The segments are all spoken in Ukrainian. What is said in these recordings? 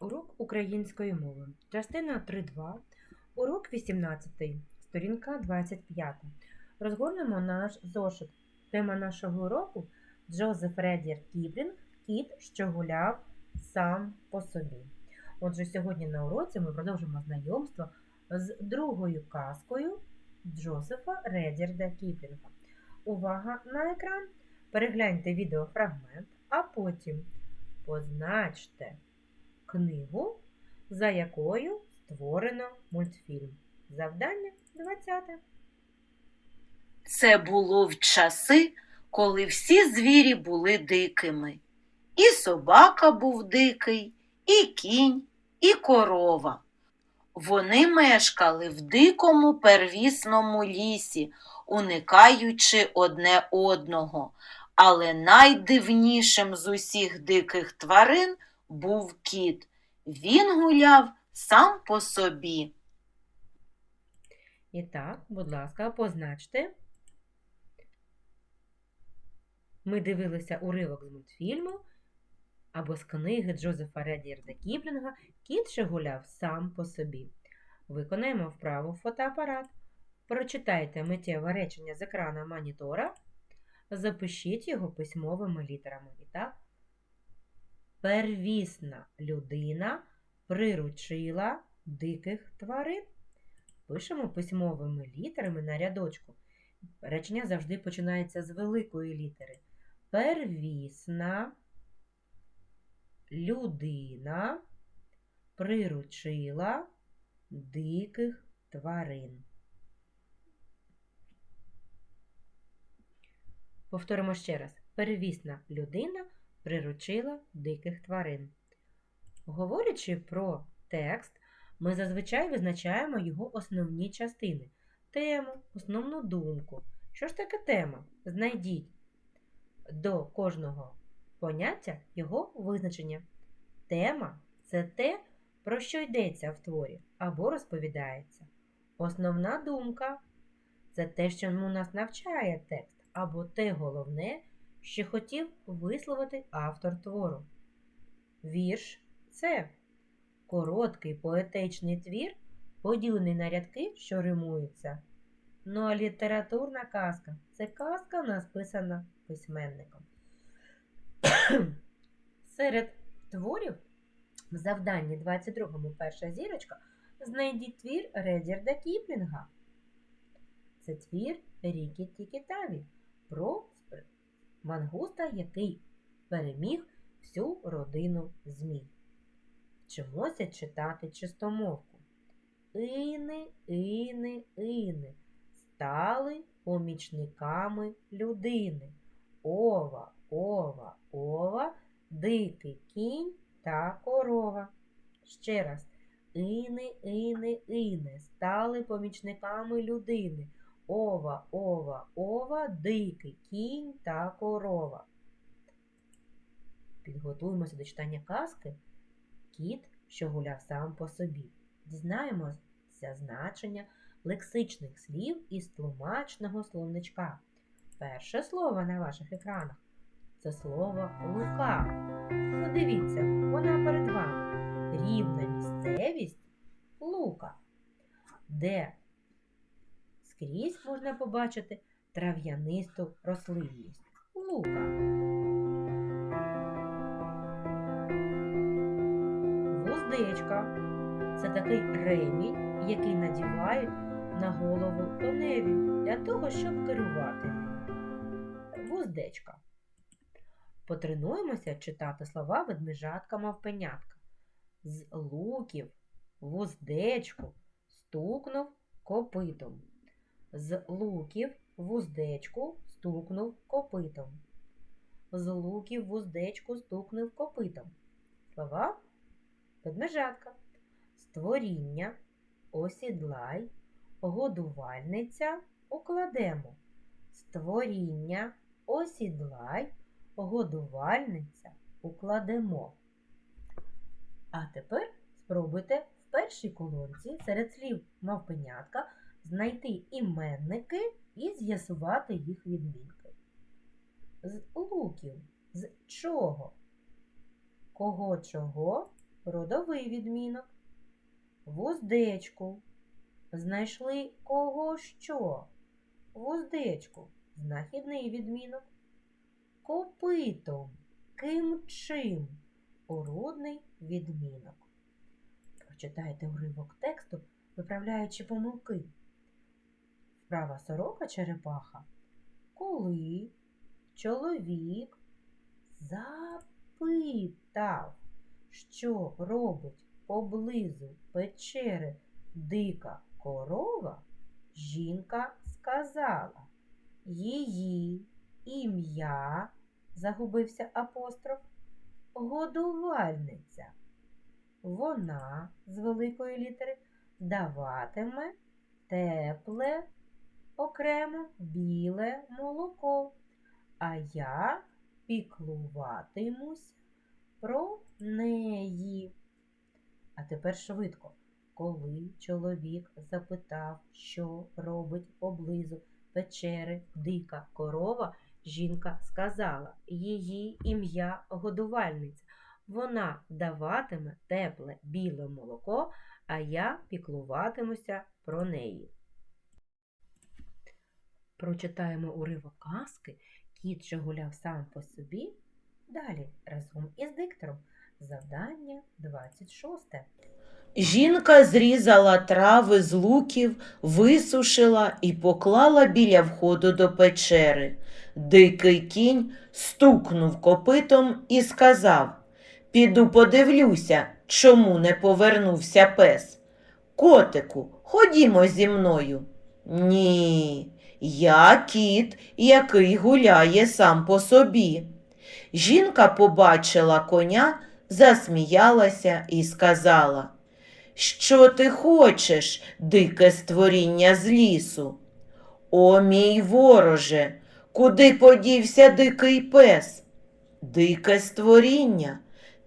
Урок української мови. Частина 3.2. Урок 18. Сторінка 25. Розгорнемо наш зошит. Тема нашого уроку Джозеф Редір Кіплінг Кіт, що гуляв сам по собі. Отже, сьогодні на уроці ми продовжимо знайомство з другою казкою Джозефа Редірда Кіплінга. Увага на екран! Перегляньте відеофрагмент, а потім позначте книгу, за якою створено мультфільм. Завдання 20. Це було в часи, коли всі звірі були дикими. І собака був дикий, і кінь, і корова. Вони мешкали в дикому первісному лісі, уникаючи одне одного. Але найдивнішим з усіх диких тварин був кіт. Він гуляв сам по собі. І так, будь ласка, позначте. Ми дивилися уривок з мультфільму або з книги Джозефа Редіарда Кіплінга Кіт ще гуляв сам по собі. Виконаємо вправу фотоапарат. Прочитайте миттєве речення з екрана монітора. Запишіть його письмовими літерами. І так, первісна людина приручила диких тварин. Пишемо письмовими літерами на рядочку. Речення завжди починається з великої літери. Первісна людина приручила диких тварин. Повторимо ще раз. Первісна людина приручила диких тварин. Говорячи про текст, ми зазвичай визначаємо його основні частини. Тему, основну думку. Що ж таке тема? Знайдіть до кожного поняття його визначення. Тема це те, про що йдеться в творі або розповідається. Основна думка це те, що нас навчає текст, або те головне, що хотів висловити автор твору. Вірш це короткий поетичний твір, поділений на рядки, що римуються. Ну а літературна казка це казка, написана письменником. Серед творів в завданні 22-му перша зірочка знайдіть твір Редірда Кіплінга. Це твір Рікі Тікітаві про мангуста, який переміг всю родину змій. Вчимося читати чистомовку. Ини, ини, ини стали помічниками людини. Ова, ова, ова, дикий кінь та корова. Ще раз. Ини, ини, ини стали помічниками людини. Ова, ова, ова, дикий кінь та корова. Підготуємося до читання казки Кіт, що гуляв сам по собі. Дізнаємося значення лексичних слів із тлумачного словничка. Перше слово на ваших екранах це слово лука. Подивіться, вона перед вами. Рівна місцевість лука, де скрізь можна побачити трав'янисту рослинність. Лука. Вуздечка це такий ремінь, який надівають на голову коневі для того, щоб керувати. Вуздечка. Потренуємося читати слова ведмежатка мавпенятка. З луків, вуздечку стукнув копитом. З луків вуздечку стукнув копитом. З луків вуздечку стукнув копитом. Слова ведмежатка. Створіння, осідлай, годувальниця укладемо. Створіння, осідлай, годувальниця укладемо. А тепер спробуйте в першій колонці серед слів мавпенятка знайти іменники і з'ясувати їх відмінки. З луків, з чого? Кого чого родовий відмінок. Вуздечку. Знайшли кого що? Вуздечку. Знахідний відмінок. Копитом. Ким чим? Уродний відмінок. Прочитайте уривок тексту, виправляючи помилки. Вправа сорока черепаха. Коли чоловік запитав, що робить поблизу печери дика корова, жінка сказала її ім'я, загубився апостроф, годувальниця. Вона з великої літери даватиме тепле, окремо біле молоко, а я піклуватимуся про неї. А тепер швидко, коли чоловік запитав, що робить поблизу печери дика корова, жінка сказала її ім'я годувальниця. Вона даватиме тепле біле молоко, а я піклуватимуся про неї. Прочитаємо уривок казки Кіт, що гуляв сам по собі. Далі разом із диктором. Завдання 26. Жінка зрізала трави з луків, висушила і поклала біля входу до печери. Дикий кінь стукнув копитом і сказав Піду подивлюся, чому не повернувся пес. Котику, ходімо зі мною. Ні, я кіт, який гуляє сам по собі. Жінка побачила коня, засміялася і сказала Що ти хочеш, дике створіння з лісу? О, мій вороже, куди подівся дикий пес? Дике створіння,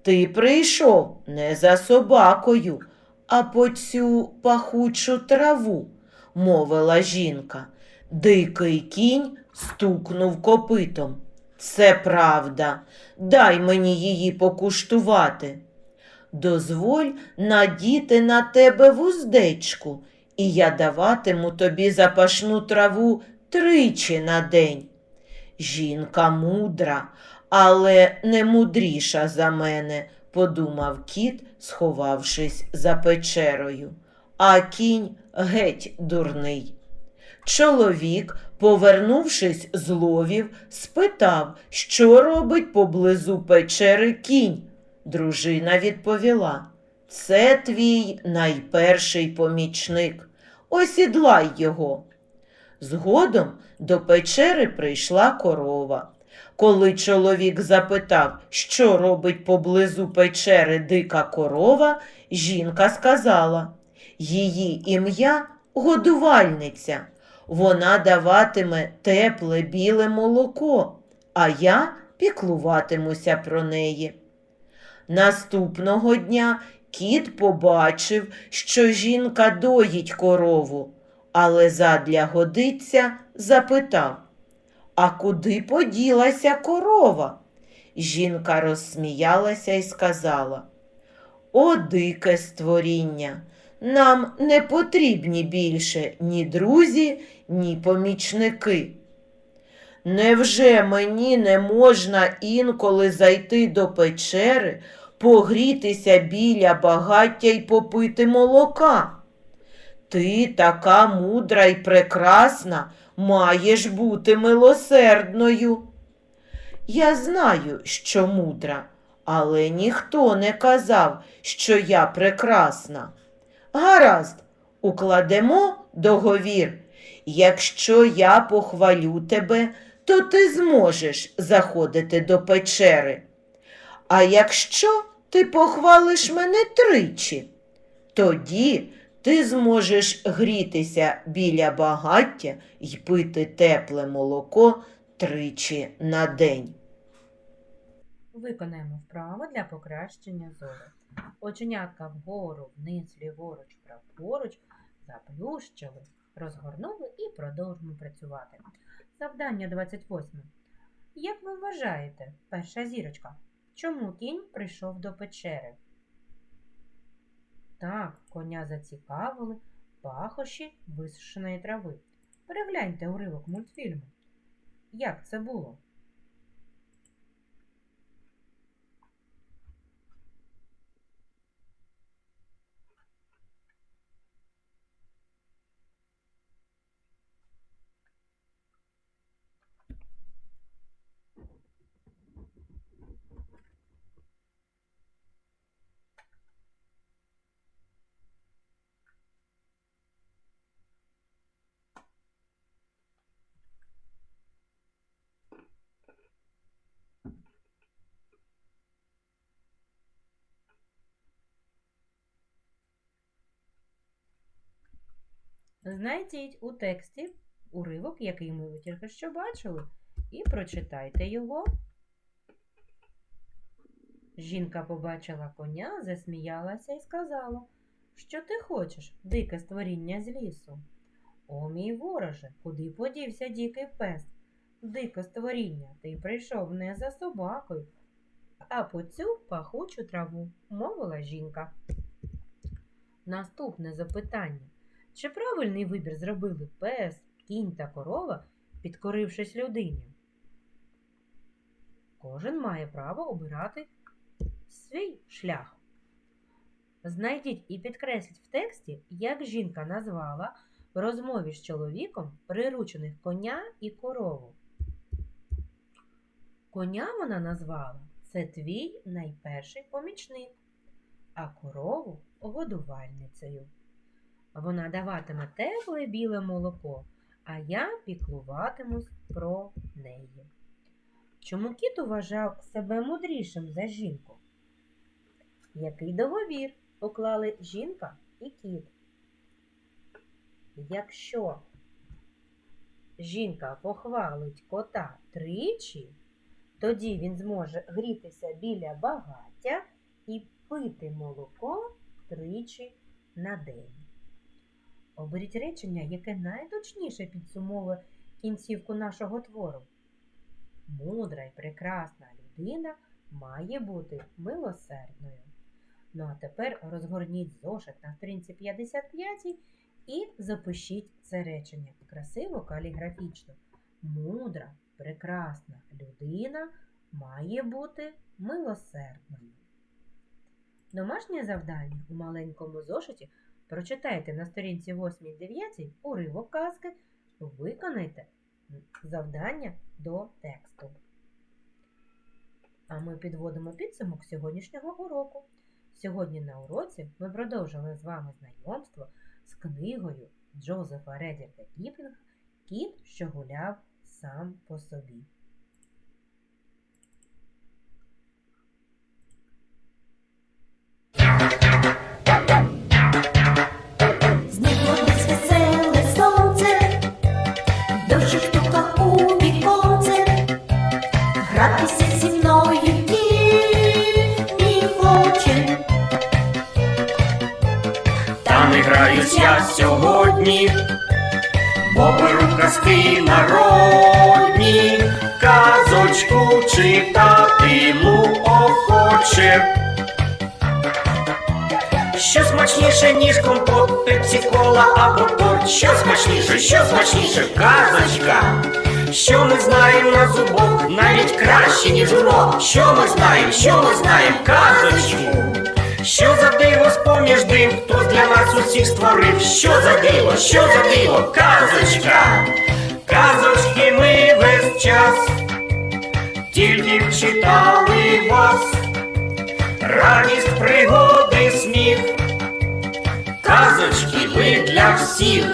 ти прийшов не за собакою, а по цю пахучу траву, мовила жінка. Дикий кінь стукнув копитом. Це правда, дай мені її покуштувати. Дозволь надіти на тебе вуздечку, і я даватиму тобі запашну траву тричі на день. Жінка мудра, але не мудріша за мене, подумав кіт, сховавшись за печерою. А кінь геть дурний. Чоловік, повернувшись з ловів, спитав, що робить поблизу печери кінь. Дружина відповіла Це твій найперший помічник. Осідлай його. Згодом до печери прийшла корова. Коли чоловік запитав, що робить поблизу печери дика корова, жінка сказала Її ім'я годувальниця. Вона даватиме тепле біле молоко, а я піклуватимуся про неї. Наступного дня кіт побачив, що жінка доїть корову, але задля годиться запитав А куди поділася корова? Жінка розсміялася і сказала О, дике створіння! Нам не потрібні більше ні друзі, ні помічники. Невже мені не можна інколи зайти до печери, погрітися біля багаття й попити молока? Ти така мудра й прекрасна, маєш бути милосердною. Я знаю, що мудра, але ніхто не казав, що я прекрасна. Гаразд, укладемо договір. Якщо я похвалю тебе, то ти зможеш заходити до печери. А якщо ти похвалиш мене тричі, тоді ти зможеш грітися біля багаття й пити тепле молоко тричі на день. Виконаємо вправо для покращення зору. Оченятка вгору, вниз, ліворуч, праворуч, заплющили, розгорнули і продовжимо працювати. Завдання 28. Як ви вважаєте, перша зірочка, чому кінь прийшов до печери? Так, коня зацікавили пахощі висушеної трави. Перегляньте уривок мультфільму. Як це було? Знайдіть у тексті уривок, який ми тільки що бачили, і прочитайте його. Жінка побачила коня, засміялася і сказала, що ти хочеш, дике створіння з лісу. О, мій вороже, куди подівся дикий пес? Дике створіння, ти прийшов не за собакою, а по цю пахучу траву, мовила жінка. Наступне запитання. Чи правильний вибір зробили пес, кінь та корова, підкорившись людині? Кожен має право обирати свій шлях. Знайдіть і підкресліть в тексті, як жінка назвала в розмові з чоловіком приручених коня і корову. Коня вона назвала це твій найперший помічник, а корову годувальницею. Вона даватиме тепле біле молоко, а я піклуватимусь про неї. Чому кіт вважав себе мудрішим за жінку? Який договір уклали жінка і кіт? Якщо жінка похвалить кота тричі, тоді він зможе грітися біля багаття і пити молоко тричі на день. Оберіть речення, яке найточніше підсумовує кінцівку нашого твору. Мудра і прекрасна людина має бути милосердною. Ну а тепер розгорніть зошит на сторінці 55 і запишіть це речення красиво каліграфічно. Мудра, прекрасна людина має бути милосердною. Домашнє завдання у маленькому зошиті Прочитайте на сторінці 8-9 уривок казки, виконайте завдання до тексту. А ми підводимо підсумок сьогоднішнього уроку. Сьогодні на уроці ми продовжили з вами знайомство з книгою Джозефа Редірка Кіплінга Кіт, що гуляв сам по собі. Не граюсь я сьогодні, бо беру казки народні, казочку читатиму охоче. Що смачніше, ніж компот, пепсі кола або торт, що смачніше, що смачніше, казочка. Що ми знаємо на зубок, навіть краще, ніж урок. Що ми знаємо, що ми знаємо, казочку. Для усіх створив? Що за диво, що за диво, казочка? Казочки ми весь час, тільки вчитали читали вас, радість, пригоди, сміх. Казочки ви для всіх.